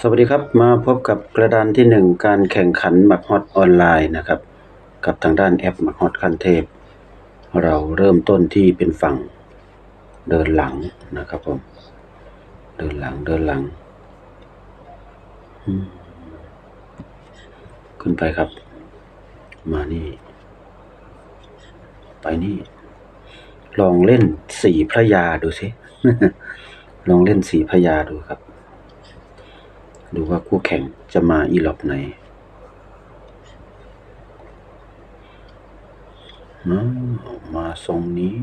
สวัสดีครับมาพบกับกระดานที่หนึ่งการแข่งขันหมักฮอตออนไลน์นะครับ กับทางด้านแอปหมักฮอตคันเทพ เราเริ่มต้นที่เป็นฝั่งเดินหลังนะครับผมเดินหลังเดินหลัง ขึ้นไปครับ มานี่ ไปนี่ ลองเล่นสีพระยาดูสิลองเล่นสีพระยาดูครับ ดูว่าคู่แข่งจะมาอีหลอบไหนมาทรงนี้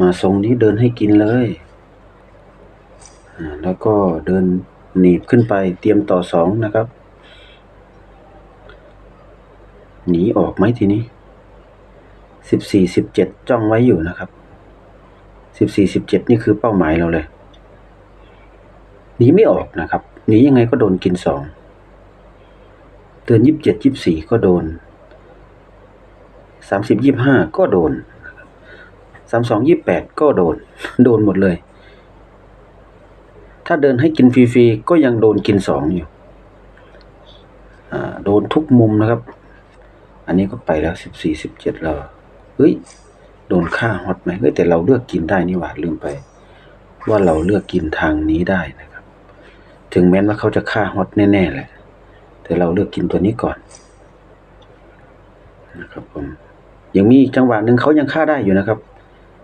มาทรงนี้เดินให้กินเลยแล้วก็เดินหนีบขึ้นไปเตรียมต่อสองนะครับ หนีออกไหมทีนี้สิบสี่สิบเจ็ดจ้องไว้อยู่นะครับสิบสี่สิบเจ็ดนี่คือเป้าหมายเราเลย หนีไม่ออกนะครับหนียังไงก็โดนกินสองเตือนยี่สิบเจ็ดยี่สิบสี่ก็โดนสามสิบยี่ห้าก็โดนสามสองยี่แปดก็โดน โดนหมดเลย ถ้าเดินให้กินฟรีๆก็ยังโดนกินสองอยู่อ่าโดนทุกมุมนะครับ อันนี้ก็ไปแล้วสิบสี่สิบเจ็ดเราเฮ้ย โดนฆ่าฮอตไหมเฮ้ยแต่เราเลือกกินได้นี่หว่าลืมไป ว่าเราเลือกกินทางนี้ได้นะครับ ถึงแม้ว่าเขาจะฆ่าฮอตแน่ๆแหละแต่เราเลือกกินตัวนี้ก่อนนะครับผมยังมีอีกจังหวะหนึ่งเขายังฆ่าได้อยู่นะครับ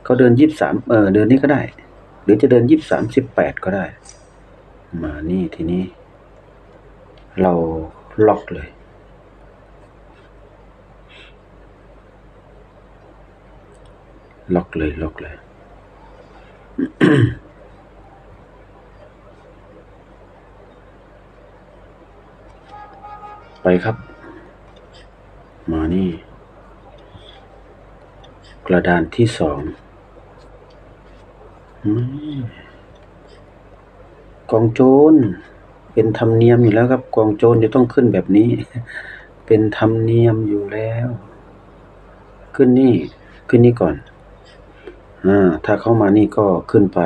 เขาเดินยี่สามเออเดินนี้ก็ได้ หรือจะเดินยี่สามสิบแปดก็ได้ มานี่ทีนี้ เราล็อกเลยล็อกเลยล็อกเลย ไปครับ มานี่ กระดานที่สองกองโจรเป็นธรรมเนียมอยู่แล้วครับ กองโจรจะต้องขึ้นแบบนี้ เป็นธรรมเนียมอยู่แล้ว ขึ้นนี่ขึ้นนี่ก่อนอ่าถ้าเข้ามานี่ก็ขึ้นไป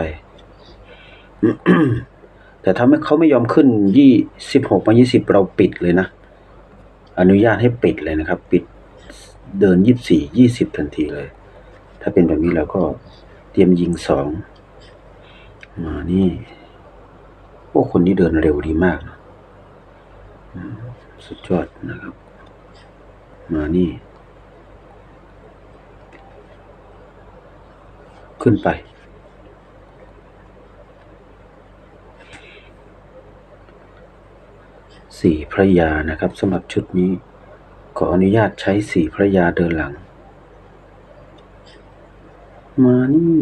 แต่ถ้าไม่เขาไม่ยอมขึ้นยี่สิบหกมายี่สิบเราปิดเลยนะ อนุญาตให้ปิดเลยนะครับ ปิดเดินยี่สี่ยี่สิบทันทีเลย ถ้าเป็นแบบนี้เราก็เตรียมยิงสองมานี่โอ้คนนี้เดินเร็วดีมากนะสุดยอดนะครับ มานี่ ขึ้นไป สี่พระยานะครับสำหรับชุดนี้ ขออนุญาตใช้สี่พระยาเดินหลัง มานี่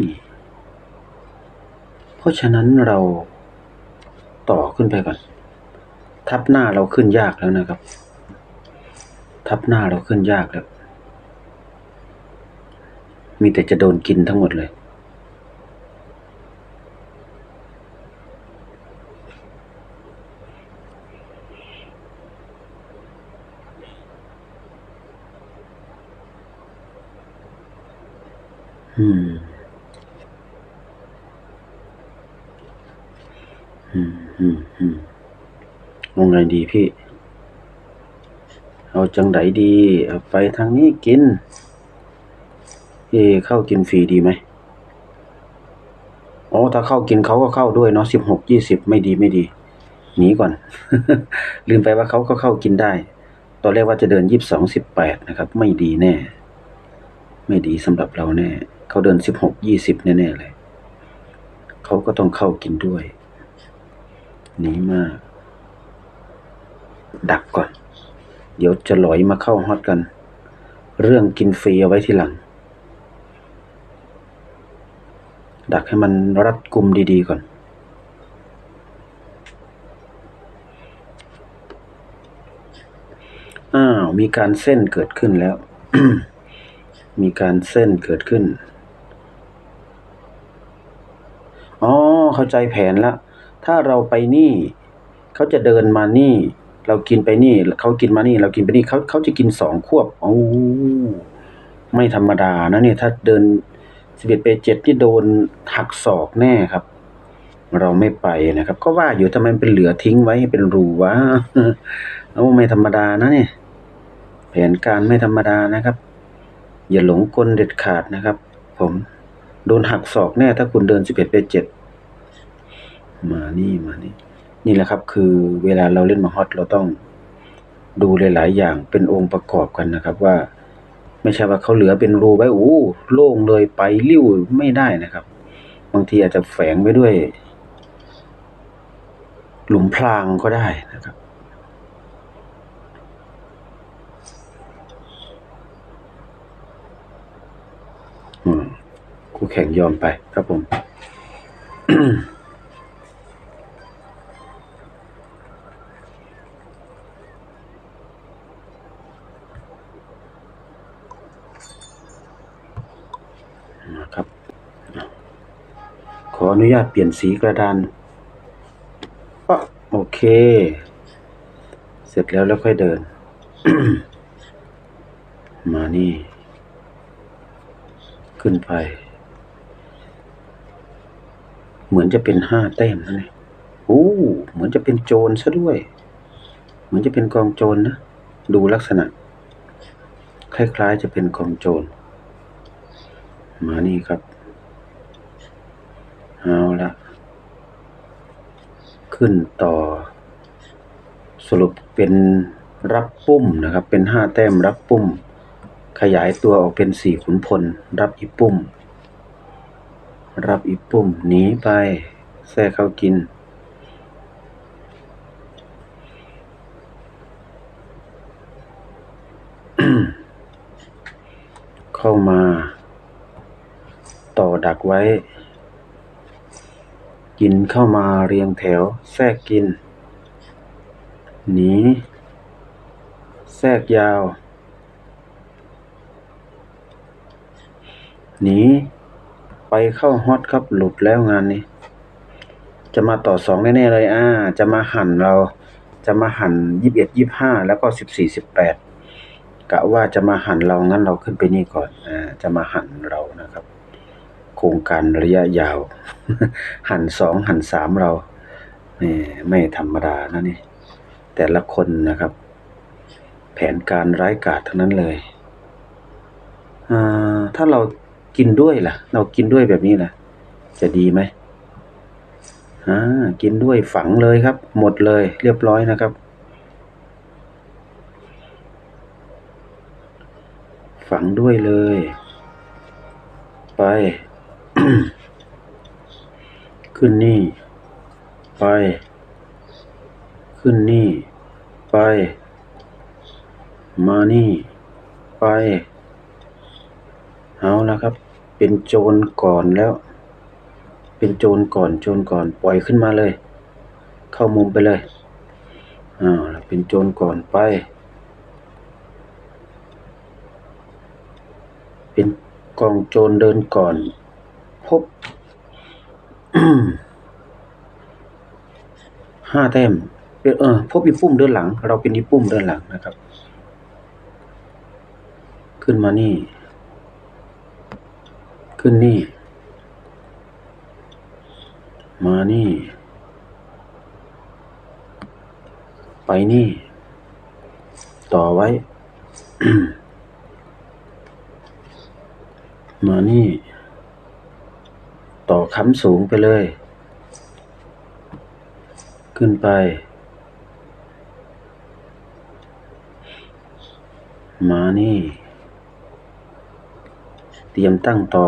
เพราะฉะนั้นเราต่อขึ้นไปก่อน ทับหน้าเราขึ้นยากแล้วนะครับ ทับหน้าเราขึ้นยากแล้ว มีแต่จะโดนกินทั้งหมดเลย อืม อืม อืม อืมเอา ไงดีพี่ เอาจังไดดีไปทางนี้กิน เอเข้ากินฟรีดีไหมอ๋อถ้าเข้ากินเขาก็เข้าด้วยเนาะสิบหกยี่สิบไม่ดีไม่ดีหนีก่อน ลืมไปว่าเขาก็เข้ากินได้ ตอนแรกว่าจะเดินยี่สิบสองสิบแปดนะครับ ไม่ดีแน่ ไม่ดีสำหรับเราแน่ เขาเดินสิบหกยี่สิบแน่ๆเลย เขาก็ต้องเข้ากินด้วยหนีมาก ดักก่อน เดี๋ยวจะลอยมาเข้าฮอตกัน เรื่องกินฟรีเอาไว้ทีหลัง ดักให้มันรัดกุมดีๆก่อน อ้าว มีการเส้นเกิดขึ้นแล้ว มีการเส้นเกิดขึ้น อ๋อ เข้าใจแผนแล้วถ้าเราไปนี่ เขาจะเดินมานี่ เรากินไปนี่เขากินมานี่เรากินไปนี่เขาเขาจะกินสองควบโอ้ไม่ธรรมดานะเนี่ยถ้าเดินสิบเอ็ดไปเจ็ดที่โดนหักศอกแน่ครับ เราไม่ไปนะครับ ก็ว่าอยู่ทำไมเป็นเหลือทิ้งไว้ให้เป็นรูวะเอาไม่ธรรมดานะเนี่ยแผนการไม่ธรรมดานะครับ อย่าหลงกลเด็ดขาดนะครับ ผมโดนหักศอกแน่ถ้าคุณเดินสิบเอ็ดไปเจ็ดมานี่มานี่ นี่แหละครับคือเวลาเราเล่นมาฮอตเราต้องดูหลาย ๆ อย่างเป็นองค์ประกอบกันนะครับว่า ไม่ใช่ว่าเขาเหลือเป็นรูไว้โอ้โล่งเลยไปริ้วไม่ได้นะครับ บางทีอาจจะแฝงไว้ด้วย หลุมพรางก็ได้นะครับอืมคู่แข่งยอมไปครับผม นะครับ ข ออนุญาตเปลี่ยนสีกระดานปะโอเค เสร็จแล้วแล้วค่อยเดิน มานี่ ขึ้นไป เหมือนจะเป็นห้าแต้มนะเนี่ยโอ้เหมือนจะเป็นโจรซะด้วย เหมือนจะเป็นกองโจรนะดูลักษณะ คล้ายๆจะเป็นกองโจร มานี่ครับ เอาละขึ้นต่อ สรุปเป็นรับปุ้มนะครับ เป็นห้าแต้มรับปุ้มขยายตัวออกเป็นสี่ขุนพล รับอีปุ้มรับอีปุ้มหนีไปแทรกเข้ากินเข้ามา ต่อดักไว้ กินเข้ามาเรียงแถว แทรกกิน หนี แทรกยาว หนี ไปเข้าฮอตครับหลุดแล้วงานนี้ จะมาต่อสองแน่ๆเลยอ่า จะมาหั่นเรา จะมาหั่นยี่สิบเอ็ดยี่ห้าแล้วก็สิบสี่สิบแปดกะว่าจะมาหั่นเรางั้นเราขึ้นไปนี่ก่อนอ่าจะมาหั่นเรานะครับ ครงการระยะยาว หันสองหันสามเรานี่ไม่ธรรมดานะนี่ แต่ละคนนะครับ แผนการร้ายกาจทั้งนั้นเลยถ้าเรากินด้วยล่ะ เรากินด้วยแบบนี้ล่ะ จะดีไหมกินด้วยฝังเลยครับ หมดเลย เรียบร้อยนะครับ ฝังด้วยเลย ไป ขึ้นนี่ ไป ขึ้นนี่ ไป มานี่ ไป เอาละครับ เป็นโจรก่อนแล้ว เป็นโจรก่อน โจรก่อน ปล่อยขึ้นมาเลย เข้ามุมไปเลยอ่าเป็นโจรก่อนไป เป็นกองโจรเดินก่อน พบห้าแต้มเป็นเออพบอีปุ้มเดินหลัง เราเป็นอีปุ้มเดินหลังนะครับ ขึ้นมานี่ ขึ้นนี่ มานี่ ไปนี่ ต่อไว้ มานี่ ต่อค้ำสูงไปเลย ขึ้นไป มานี่ เตรียมตั้งต่อ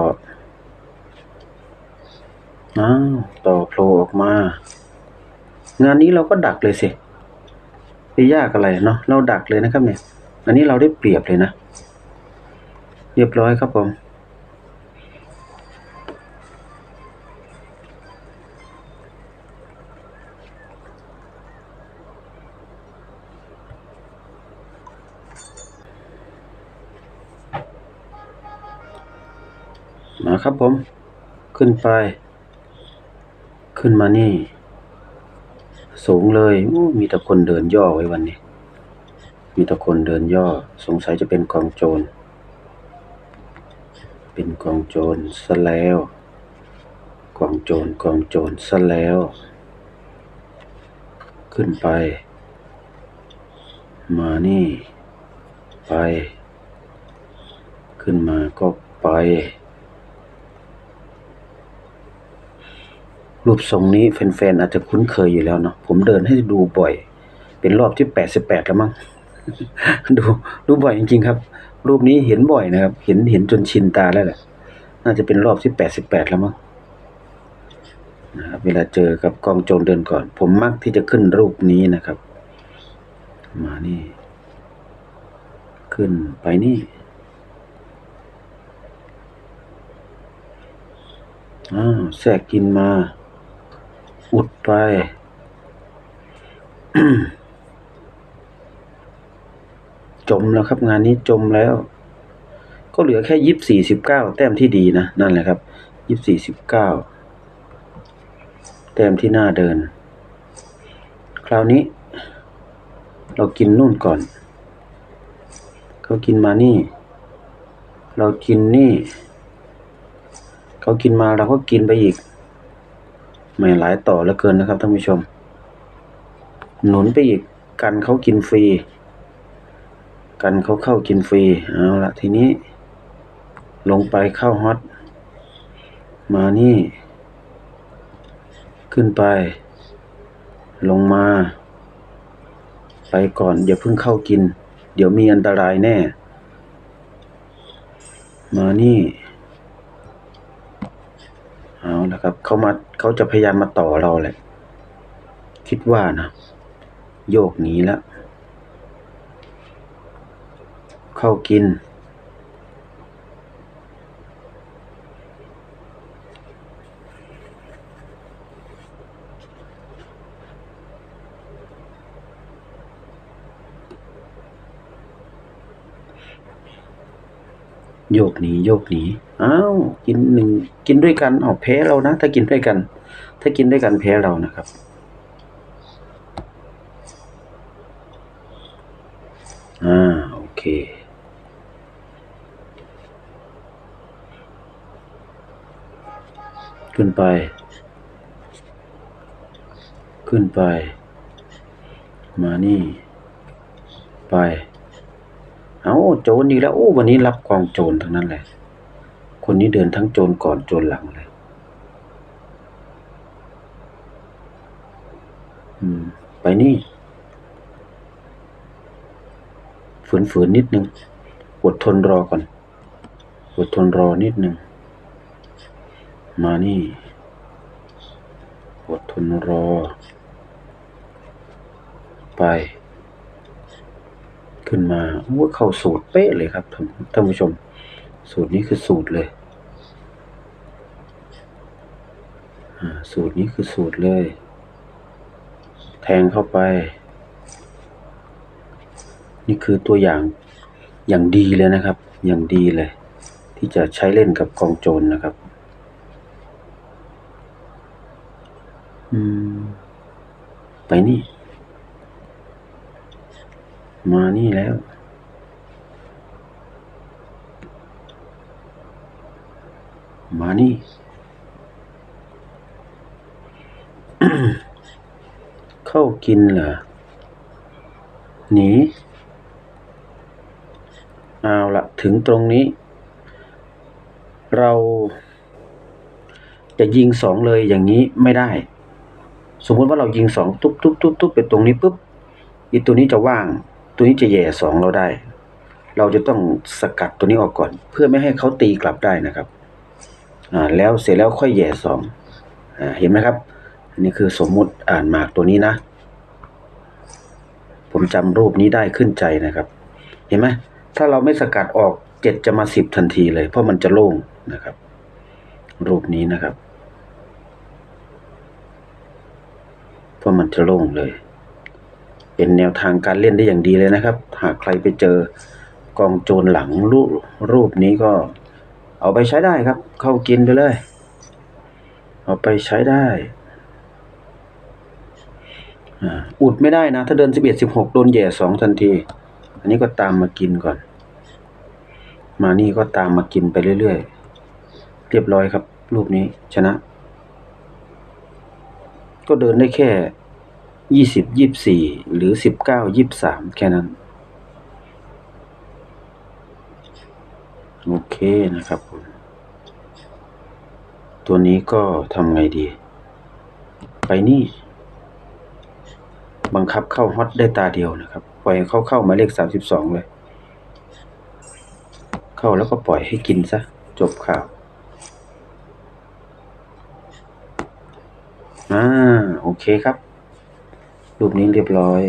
อ้าวต่อโผล่ออกมา งานนี้เราก็ดักเลยสิไปยากอะไรเนาะเราดักเลยนะครับเนี่ย อันนี้เราได้เปรียบเลยนะ เรียบร้อยครับผม มาครับผม ขึ้นไป ขึ้นมานี่ สูงเลยอู้มีแต่คนเดินย่อไว้วันนี้ มีแต่คนเดินย่อ สงสัยจะเป็นกองโจร เป็นกองโจรซะแล้วกองโจรกองโจรซะแล้ว ขึ้นไป มานี่ ไป ขึ้นมาก็ไป รูปทรงนี้แฟนๆอาจจะคุ้นเคยอยู่แล้วเนาะผมเดินให้ดูบ่อย เป็นรอบที่แปดสิบแปดแล้วมั้งดูดูบ่อยจริงๆครับ รูปนี้เห็นบ่อยนะครับ เห็นเห็นจนชินตาแล้วแหละน่าจะเป็นรอบที่แปดสิบแปดแล้วมั้งนะครับเวลาเจอกับกองโจรเดินก่อน ผมมักที่จะขึ้นรูปนี้นะครับ มานี่ ขึ้นไปนี่อ้าวแทรกกินมา อุดไป จมแล้วครับงานนี้จมแล้ว ก็เหลือแค่ยี่สี่สิบเก้าแต้มที่ดีนะ นั่นแหละครับยี่สี่สิบเก้าแต้มที่น่าเดิน คราวนี้ เรากินนู่นก่อน เขากินมานี่ เรากินนี่ เขากินมาเราก็กินไปอีก ไม่หลายต่อแล้วเกินนะครับท่านผู้ชม หนุนไปอีกกันเขากินฟรี กันเขาเข้ากินฟรีเอาละทีนี้ ลงไปเข้าฮอต มานี่ ขึ้นไป ลงมา ไปก่อนอย่าเพิ่งเข้ากิน เดี๋ยวมีอันตรายแน่ มานี่ เอาละครับเขามาเขาจะพยายามมาต่อเราแหละ คิดว่านะ โยกหนีแล้วเข้ากิน โยกหนีโยกหนี อ้าวกินหนึ่งกินด้วยกันเอาแพ้เรานะ ถ้ากินด้วยกัน ถ้ากินด้วยกันแพ้เรานะครับอ่าโอเคขึ้นไป ขึ้นไป มานี่ ไป เอาโจรอีกแล้ว โอ้ วันนี้รับกองโจรทั้งนั้นเลย คนนี้เดินทั้งโจรก่อนโจรหลังเลยไปนี่ ฝืนๆนิดนึง อดทนรอก่อน อดทนรอนิดนึง มานี่ อดทนรอ ไป ขึ้นมาว่าเข้าสูตรเป๊ะเลยครับท่านผู้ชม สูตรนี้คือสูตรเลยสูตรนี้คือสูตรเลย แทงเข้าไป นี่คือตัวอย่างอย่างดีเลยนะครับ อย่างดีเลย ที่จะใช้เล่นกับกองโจรนะครับ อืม ไปนี่ มานี่แล้ว มานี่ เข้ากินเหรอ หนี เอาละถึงตรงนี้ เราจะยิงสองเลยอย่างนี้ไม่ได้ สมมติว่าเรายิงสองตุ๊บตุ๊บตุ๊บตุ๊บไปตรงนี้ปุ๊บอีตัวนี้จะว่าง ตัวนี้จะแย่สองเราได้ เราจะต้องสกัดตัวนี้ออกก่อน เพื่อไม่ให้เขาตีกลับได้นะครับ อ่าแล้วเสร็จแล้วค่อยแย่สองอ่าเห็นไหมครับ อันนี้คือสมมุติอ่านหมากตัวนี้นะ ผมจำรูปนี้ได้ขึ้นใจนะครับ เห็นไหมถ้าเราไม่สกัดออกเจ็ดจะมาสิบทันทีเลย เพราะมันจะโล่งนะครับ รูปนี้นะครับ เพราะมันจะโล่งเลย เป็นแนวทางการเล่นได้อย่างดีเลยนะครับ หากใครไปเจอกองโจรหลังรูปรูปนี้ก็ เอาไปใช้ได้ครับ เข้ากินไปเลย เอาไปใช้ได้ออุดไม่ได้นะ ถ้าเดินสิบเอ็ดสิบหกโดนแย่สองทันที อันนี้ก็ตามมากินก่อน มานี่ก็ตามมากินไปเรื่อยๆ เรียบร้อยครับ รูปนี้ชนะ ก็เดินได้แค่ยี่สิบยี่สี่หรือสิบเก้ายี่สามแค่นั้น โอเคนะครับ ตัวนี้ก็ทำไงดี ไปนี่ บังคับเข้าฮอตได้ตาเดียวนะครับ ปล่อยให้เขาเข้าหมายเลขสามสิบสองเลย เข้าแล้วก็ปล่อยให้กินซะ จบข่าวอ่าโอเคครับ รูปนี้เรียบร้อย